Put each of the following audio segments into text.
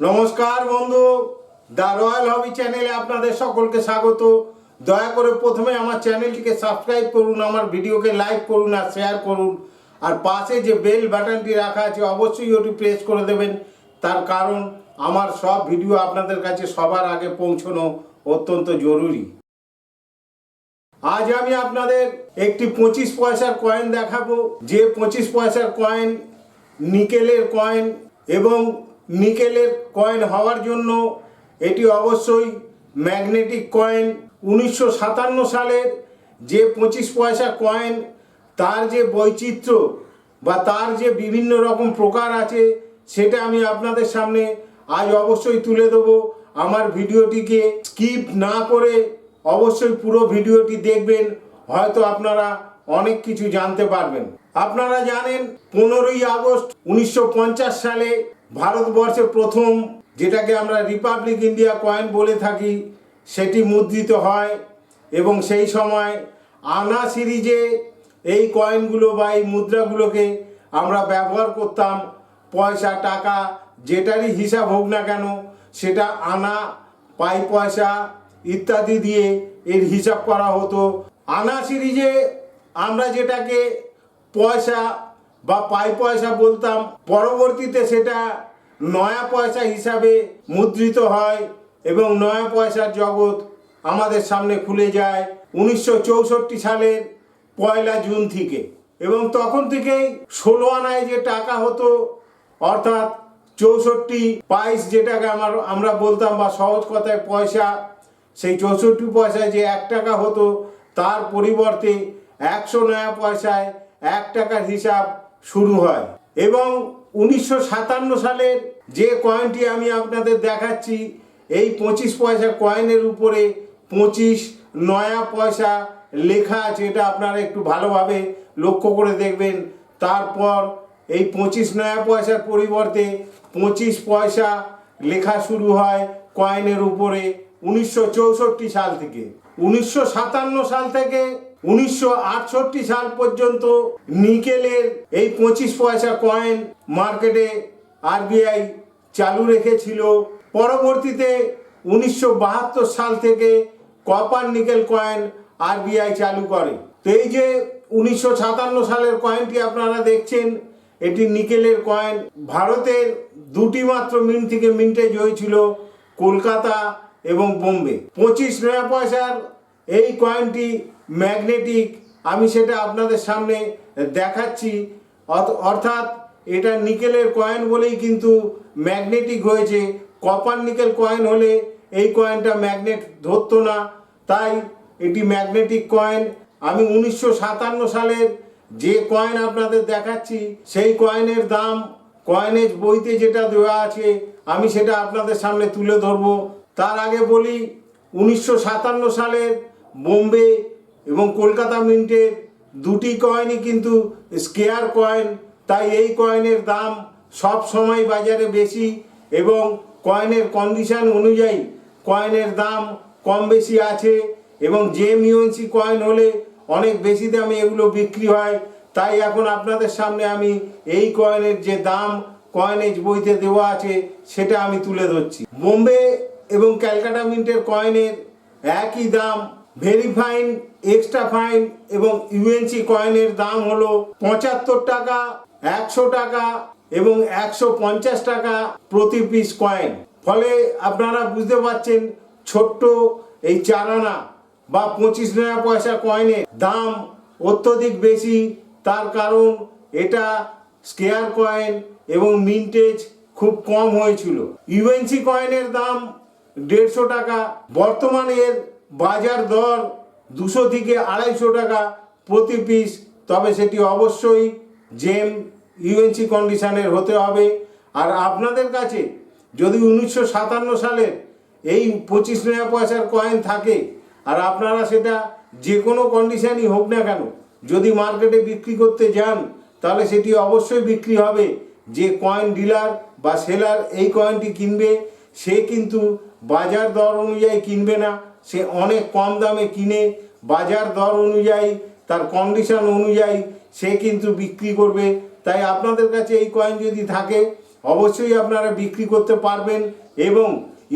নমস্কার বন্ধু, the royal হবি চ্যানেলে আপনাদের সকলকে স্বাগত। দয়া করে প্রথমে আমার চ্যানেলটিকে সাবস্ক্রাইব করুন, আমার ভিডিওকে লাইক করুন আর শেয়ার করুন। আর পাশে যে বেল বাটনটি রাখা আছে, অবশ্যই ওটি প্রেস করে দেবেন। তার কারণ, আমার সব ভিডিও আপনাদের কাছে সবার আগে পৌঁছানো অত্যন্ত জরুরি। আজ আমি আপনাদের একটি পঁচিশ পয়সার কয়েন দেখাবো। যে পঁচিশ পয়সার কয়েন নিকেলের কয়েন এবং নিকেলের কয়েন হওয়ার জন্য এটি অবশ্যই ম্যাগনেটিক কয়েন। উনিশশো সাতান্ন সালের যে পঁচিশ পয়সা কয়েন, তার যে বৈচিত্র্য বা তার যে বিভিন্ন রকম প্রকার আছে, সেটা আমি আপনাদের সামনে আজ অবশ্যই তুলে দেবো। আমার ভিডিওটিকে স্কিপ না করে অবশ্যই পুরো ভিডিওটি দেখবেন, হয়তো আপনারা অনেক কিছু জানতে পারবেন। আপনারা জানেন, পনেরোই আগস্ট উনিশশো পঞ্চাশ সালে ভারতবর্ষে প্রথম যেটাকে আমরা রিপাবলিক ইন্ডিয়া কয়েন বলে থাকি, সেটি মুদ্রিত হয় এবং সেই সময় আনা সিরিজে এই কয়েনগুলো বা এই মুদ্রাগুলোকে আমরা ব্যবহার করতাম। পয়সা, টাকা, যেটারই হিসাব হোক না কেন, সেটা আনা, পাই পয়সা ইত্যাদি দিয়ে এর হিসাব করা হতো। আনা সিরিজে আমরা যেটাকে পয়সা বা পাই পয়সা বলতাম, পরবর্তীতে সেটা নয়া পয়সা হিসাবে মুদ্রিত হয় এবং নয়া পয়সার জগৎ আমাদের সামনে খুলে যায় উনিশশো চৌষট্টি সালের পয়লা জুন থেকে। এবং তখন থেকেই ষোলো আনায় যে টাকা হতো, অর্থাৎ চৌষট্টি পাইস যেটাকে আমার, আমরা বলতাম বা সহজ কথায় পয়সা, সেই চৌষট্টি পয়সায় যে এক টাকা হতো, তার পরিবর্তে একশো নয়া পয়সায় এক টাকার হিসাব শুরু হয়। এবং উনিশশো সাতান্ন সালের যে কয়েনটি আমি আপনাদের দেখাচ্ছি, এই পঁচিশ পয়সা কয়েনের উপরে পঁচিশ নয়া পয়সা লেখা আছে, এটা আপনারা একটু ভালোভাবে লক্ষ্য করে দেখবেন। তারপর এই পঁচিশ নয়া পয়সার পরিবর্তে পঁচিশ পয়সা লেখা শুরু হয় কয়েনের উপরে উনিশশো চৌষট্টি সাল থেকে। উনিশশো সাতান্ন সাল থেকে উনিশশো আটষট্টি সাল পর্যন্ত নিকেলের এই পঁচিশ পয়সা কয়েন মার্কেটে আরবিআই চালু রেখেছিল। পরবর্তীতে উনিশশো বাহাত্তর সাল থেকে কপার নিকেল কয়েন আরবিআই চালু করে। তো এই যে উনিশশো সাতান্ন সালের কয়েনটি আপনারা দেখছেন, এটি নিকেলের কয়েন ভারতের দুটি মাত্র মিন্ট থেকে মিন্টেজ হয়েছিল কলকাতা এবং বোম্বে। পঁচিশ নয়া পয়সার এই কয়েনটি ম্যাগনেটিক। আমি সেটা আপনাদের সামনে দেখাচ্ছি। অর্থাৎ এটা নিকেলের কয়েন বলেই কিন্তু ম্যাগনেটিক হয়েছে। কপার নিকেল কয়েন হলে এই কয়েনটা ম্যাগনেট ধরতো না। তাই এটি ম্যাগনেটিক কয়েন আমি উনিশশো সাতান্ন সালের যে কয়েন আপনাদের দেখাচ্ছি, সেই কয়েনের দাম কয়েনের বইতে যেটা দেওয়া আছে, আমি সেটা আপনাদের সামনে তুলে ধরবো। তার আগে বলি, উনিশশো সাতান্ন সালের বোম্বে এবং কলকাতা মিন্টের দুটি কয়েনই কিন্তু স্কেয়ার কয়েন তাই এই কয়েনের দাম সব সময় বাজারে বেশি এবং কয়েনের কন্ডিশন অনুযায়ী কয়েনের দাম কম বেশি আছে এবং যে মিউএনসি কয়েন হলে অনেক বেশি দামে এগুলো বিক্রি হয়। তাই এখন আপনাদের সামনে আমি এই কয়েনের যে দাম কয়েনেজ বইতে দেওয়া আছে সেটা আমি তুলে ধরছি। বোম্বে এবং ক্যালকাটা মিন্টের কয়েনের একই দাম ভেরি ফাইন এক্সট্রা ফাইন এবং ইউএনসি কয়েনের দাম হলো পঁচাত্তর টাকা, একশো টাকা এবং একশো পঞ্চাশ টাকা প্রতি পিস কয়েন ফলে আপনারা বুঝতে পারছেন ছোট্ট এই চারানা বা পঁচিশ নয়া পয়সা কয়েনের দাম অত্যধিক বেশি। তার কারণ এটা স্কেয়ার কয়েন এবং মিন্টেজ খুব কম হয়েছিল। ইউএনসি কয়েনের দাম দেড়শো টাকা, বর্তমানে এর বাজার দর দুশো থেকে আড়াইশো টাকা প্রতি পিস তবে সেটি অবশ্যই জেম ইউএনসি কন্ডিশনের হতে হবে। আর আপনাদের কাছে যদি উনিশশো সাতান্ন সালের এই পঁচিশ নয়া পয়সার কয়েন থাকে, আর আপনারা সেটা যে কোনো কন্ডিশনই হোক না কেন যদি মার্কেটে বিক্রি করতে যান, তাহলে সেটি অবশ্যই বিক্রি হবে। যে কয়েন ডিলার বা সেলার এই কয়েনটি কিনবে, সে কিন্তু বাজার দর অনুযায়ী কিনবে না। সে অনেক কম দামে কিনে বাজার দর অনুযায়ী, তার কন্ডিশন অনুযায়ী সে কিন্তু বিক্রি করবে। তাই আপনাদের কাছে এই কয়েন যদি থাকে, অবশ্যই আপনারা বিক্রি করতে পারবেন এবং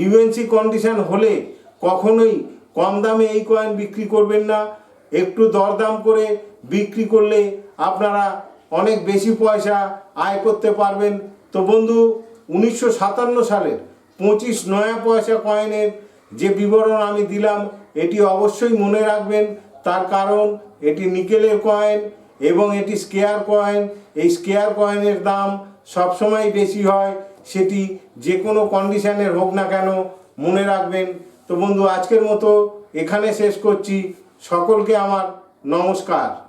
ইউএনসি কন্ডিশন হলে কখনোই কম দামে এই কয়েন বিক্রি করবেন না। একটু দরদাম করে বিক্রি করলে আপনারা অনেক বেশি পয়সা আয় করতে পারবেন। তো বন্ধু, উনিশশো সাতান্ন সালের পঁচিশ নয়া পয়সা কয়েনের যে বিবরণ আমি দিলাম, এটি অবশ্যই মনে রাখবেন। তার কারণ, এটি নিকেলের কয়েন এবং এটি স্কেয়ার কয়েন। এই স্কেয়ার কয়েনের দাম সবসময় বেশি হয়। সেটি যে কোনো কন্ডিশানের হোক না কেন মনে রাখবেন। তো বন্ধু, আজকের মতো এখানে শেষ করছি। সকলকে আমার নমস্কার।